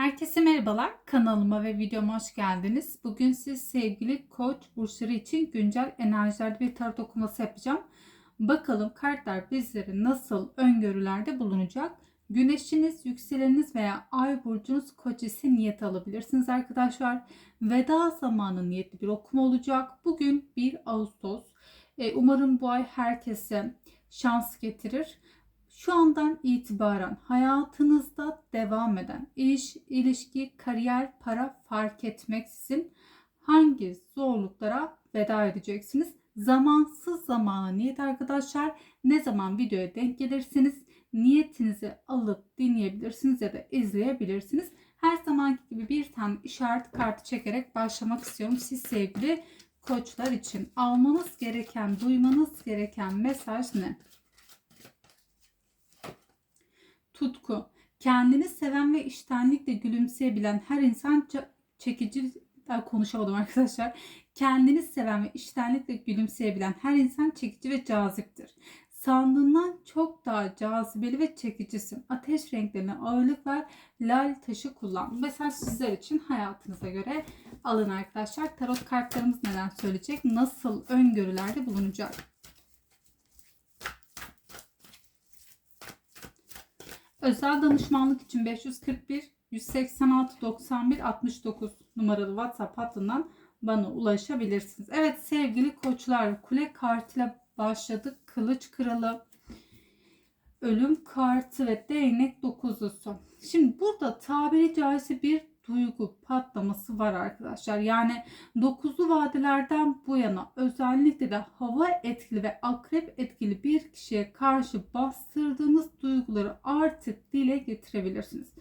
Herkese merhabalar. Kanalıma ve videoma hoş geldiniz. Bugün siz sevgili koç burçları için güncel enerjilerde bir tarot okuması yapacağım. Bakalım kartlar bizlere nasıl öngörülerde bulunacak. Güneşiniz, yükseleniniz veya ay burcunuz koç ise niyet alabilirsiniz arkadaşlar. Veda zamanı niyetli bir okuma olacak. Bugün 1 Ağustos. E, Umarım bu ay herkese şans getirir şu andan itibaren hayatınızda devam eden iş, ilişki, kariyer, para fark etmeksizin hangi zorluklara veda edeceksiniz? Zamansız zamana niyet arkadaşlar. Ne zaman videoya denk gelirsiniz niyetinizi alıp dinleyebilirsiniz ya da izleyebilirsiniz. Her zamanki gibi bir tane işaret kartı çekerek başlamak istiyorum. Siz sevgili koçlar için almanız gereken, duymanız gereken mesaj ne? Tutku. Kendini seven ve iştenlikle gülümseyebilen her insan çekici konuşamadım arkadaşlar. Kendini seven ve iştenlikle gülümseyebilen her insan çekici ve caziptir. Sandığından çok daha cazibeli ve çekicisin. Ateş renklerine ağırlık ver. Lal taşı kullan. Mesela sizler için hayatınıza göre alın arkadaşlar. Tarot kartlarımız neler söyleyecek? Nasıl öngörülerde bulunacak? Özel danışmanlık için 541 186 91 69 numaralı WhatsApp hattından bana ulaşabilirsiniz. Evet sevgili koçlar kule kartıyla başladık. Kılıç kralı, ölüm kartı ve değnek dokuzlusu. Şimdi burada tabiri caizse bir duygu patlaması var arkadaşlar. Yani dokuzlu vadelerden bu yana özellikle de hava etkili ve akrep etkili bir kişiye karşı bastırdığınız duyguları artık dile getirebilirsiniz.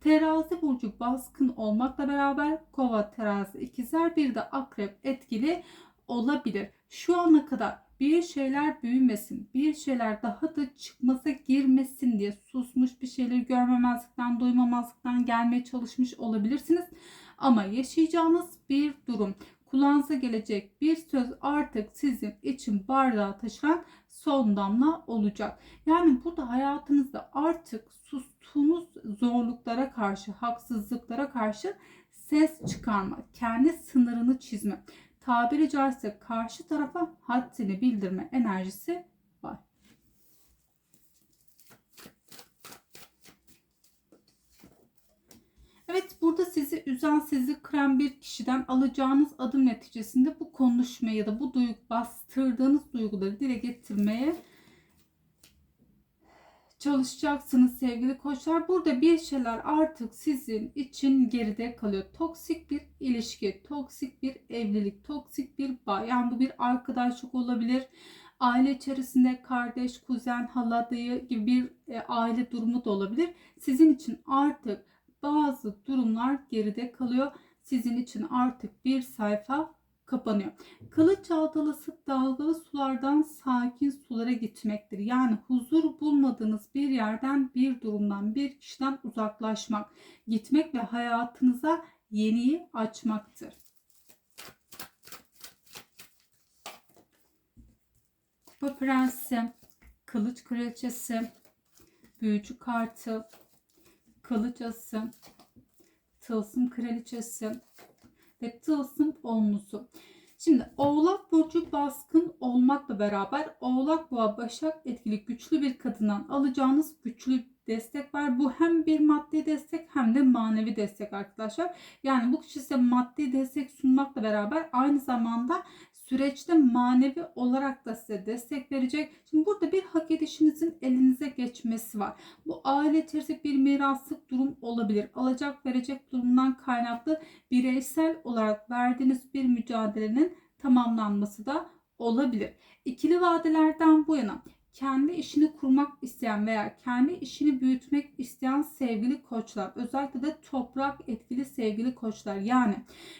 Terazi burcu baskın olmakla beraber kova terazi ikizler bir de akrep etkili olabilir. Şu ana kadar bir şeyler büyümesin, bir şeyler daha da çıkmaza girmesin diye susmuş bir şeyleri görmemezlikten, duymamazlıktan gelmeye çalışmış olabilirsiniz. Ama yaşayacağınız bir durum, kulağınıza gelecek bir söz artık sizin için bardağı taşıran son damla olacak. Yani burada hayatınızda artık sustuğunuz zorluklara karşı, haksızlıklara karşı ses çıkarma, kendi sınırını çizme tabiri caizse karşı tarafa haddini bildirme enerjisi var. Evet burada sizi üzen, sizi kıran bir kişiden alacağınız adım neticesinde bu konuşmayı ya da bu duygu bastırdığınız duyguları dile getirmeye çalışacaksınız sevgili koçlar. Burada bir şeyler artık sizin için geride kalıyor. Toksik bir ilişki, toksik bir evlilik, toksik bir bağ. Yani bu bir arkadaşlık olabilir. Aile içerisinde kardeş, kuzen, hala, dayı gibi bir e, aile durumu da olabilir. Sizin için artık bazı durumlar geride kalıyor. Sizin için artık bir sayfa kapanıyor. Kılıç aldalısı dalgalı sulardan sakin sulara gitmektir. Yani huzur bulmadığınız bir yerden, bir durumdan, bir kişiden uzaklaşmak, gitmek ve hayatınıza yeniyi açmaktır. Kupa Prensi, Kılıç Kraliçesi, Büyücü Kartı, Kılıç Ası, Tılsım Kraliçesi, ve tılsım onlusu. Şimdi Oğlak Burcu baskın olmakla beraber Oğlak Boğa Başak etkili güçlü bir kadından alacağınız güçlü destek var. Bu hem bir maddi destek hem de manevi destek arkadaşlar. Yani bu kişi size maddi destek sunmakla beraber aynı zamanda süreçte manevi olarak da size destek verecek. Şimdi burada bir hak edişinizin elinize geçmesi var. Bu aile içerisinde bir miraslık durum olabilir. Alacak verecek durumundan kaynaklı bireysel olarak verdiğiniz bir mücadelenin tamamlanması da olabilir. İkili vadelerden bu yana kendi işini kurmak isteyen veya kendi işini büyütmek isteyen sevgili koçlar özellikle de toprak etkili sevgili koçlar yani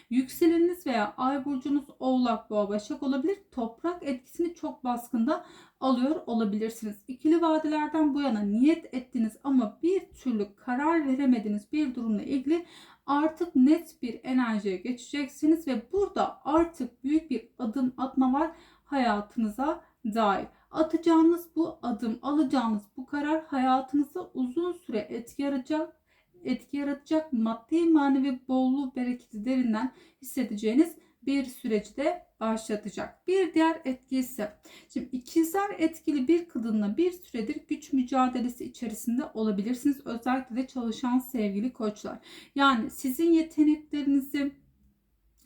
yükseleniniz veya ay burcunuz oğlak boğa başak olabilir toprak etkisini çok baskında alıyor olabilirsiniz. İkili vadelerden bu yana niyet ettiniz ama bir türlü karar veremediğiniz bir durumla ilgili artık net bir enerjiye geçeceksiniz ve burada artık büyük bir adım atma var hayatınıza dair. Atacağınız bu adım, alacağınız bu karar hayatınızda uzun süre etki yaratacak, etki yaratacak maddi manevi bolluğu bereketi derinden hissedeceğiniz bir süreci de başlatacak. Bir diğer etki ise şimdi ikizler etkili bir kadınla bir süredir güç mücadelesi içerisinde olabilirsiniz. Özellikle de çalışan sevgili koçlar. Yani sizin yeteneklerinizi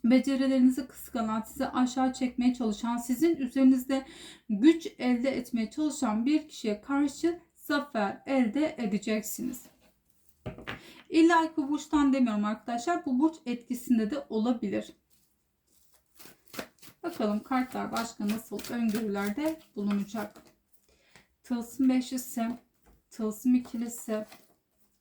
becerilerinizi kıskanan, sizi aşağı çekmeye çalışan, sizin üzerinizde güç elde etmeye çalışan bir kişiye karşı zafer elde edeceksiniz. İlla ki bu burçtan demiyorum arkadaşlar. Bu burç etkisinde de olabilir. Bakalım kartlar başka nasıl öngörülerde bulunacak. Tılsım beşlisi, tılsım ikilisi,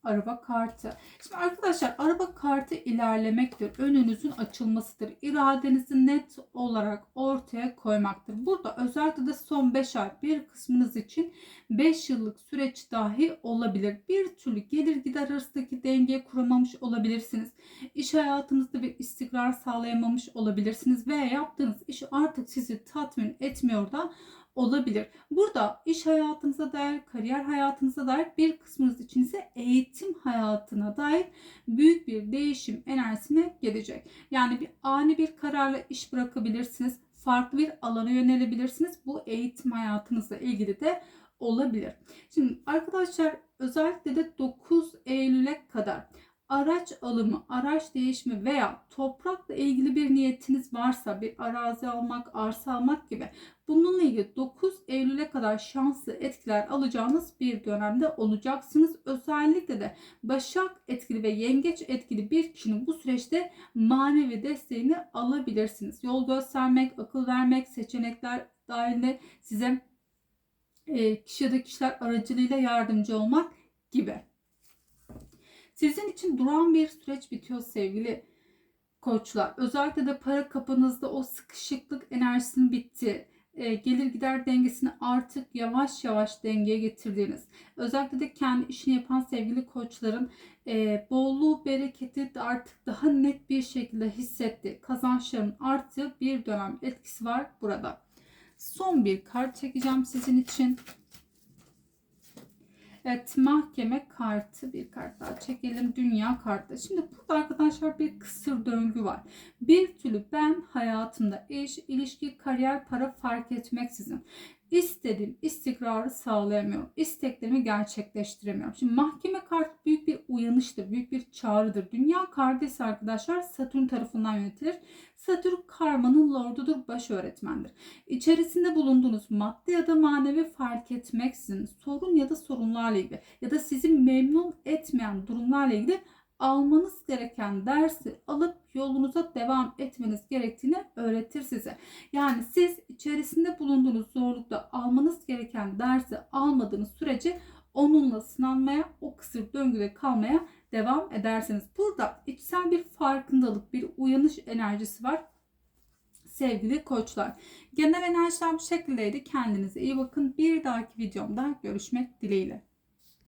araba kartı. Şimdi arkadaşlar araba kartı ilerlemektir. Önünüzün açılmasıdır. İradenizi net olarak ortaya koymaktır. Burada özellikle de son 5 ay bir kısmınız için 5 yıllık süreç dahi olabilir. Bir türlü gelir gider arasındaki dengeyi kuramamış olabilirsiniz. İş hayatınızda bir istikrar sağlayamamış olabilirsiniz veya yaptığınız iş artık sizi tatmin etmiyor da olabilir. Burada iş hayatınıza dair, kariyer hayatınıza dair bir kısmınız için ise eğitim hayatına dair büyük bir değişim enerjisine gelecek. Yani bir ani bir kararla iş bırakabilirsiniz. Farklı bir alana yönelebilirsiniz. Bu eğitim hayatınızla ilgili de olabilir. Şimdi arkadaşlar özellikle de 9 Eylül'e kadar araç alımı, araç değişimi veya toprakla ilgili bir niyetiniz varsa bir arazi almak, arsa almak gibi bununla ilgili 9 Eylül'e kadar şanslı etkiler alacağınız bir dönemde olacaksınız. Özellikle de Başak etkili ve Yengeç etkili bir kişinin bu süreçte manevi desteğini alabilirsiniz. Yol göstermek, akıl vermek, seçenekler dahilinde size kişi ya da kişiler aracılığıyla yardımcı olmak gibi. Sizin için duran bir süreç bitiyor sevgili koçlar. Özellikle de para kapınızda o sıkışıklık enerjisinin bitti. E, gelir gider dengesini artık yavaş yavaş dengeye getirdiğiniz. Özellikle de kendi işini yapan sevgili koçların e, bolluğu, bereketi de artık daha net bir şekilde hissetti. Kazançların arttığı bir dönem etkisi var burada. Son bir kart çekeceğim sizin için. Evet mahkeme kartı bir kart daha çekelim. Dünya kartı. Şimdi burada arkadaşlar bir kısır döngü var. Bir türlü ben hayatımda iş, ilişki, kariyer, para fark etmeksizin istediğim istikrarı sağlayamıyorum. İsteklerimi gerçekleştiremiyorum. Şimdi mahkeme kartı büyük bir uyanıştır, büyük bir çağrıdır. Dünya ise arkadaşlar Satürn tarafından yönetilir. Satürn karmanın lordudur, baş öğretmendir. İçerisinde bulunduğunuz maddi ya da manevi fark etmeksizin sorun ya da sorunlarla ilgili ya da sizi memnun etmeyen durumlarla ilgili almanız gereken dersi alıp yolunuza devam etmeniz gerektiğini öğretir size. Yani siz içerisinde bulunduğunuz zorlukta almanız gereken dersi almadığınız sürece onunla sınanmaya, o kısır döngüde kalmaya devam edersiniz. Burada içsel bir farkındalık, bir uyanış enerjisi var sevgili koçlar. Genel enerjiler bu şekildeydi. Kendinize iyi bakın. Bir dahaki videomda görüşmek dileğiyle.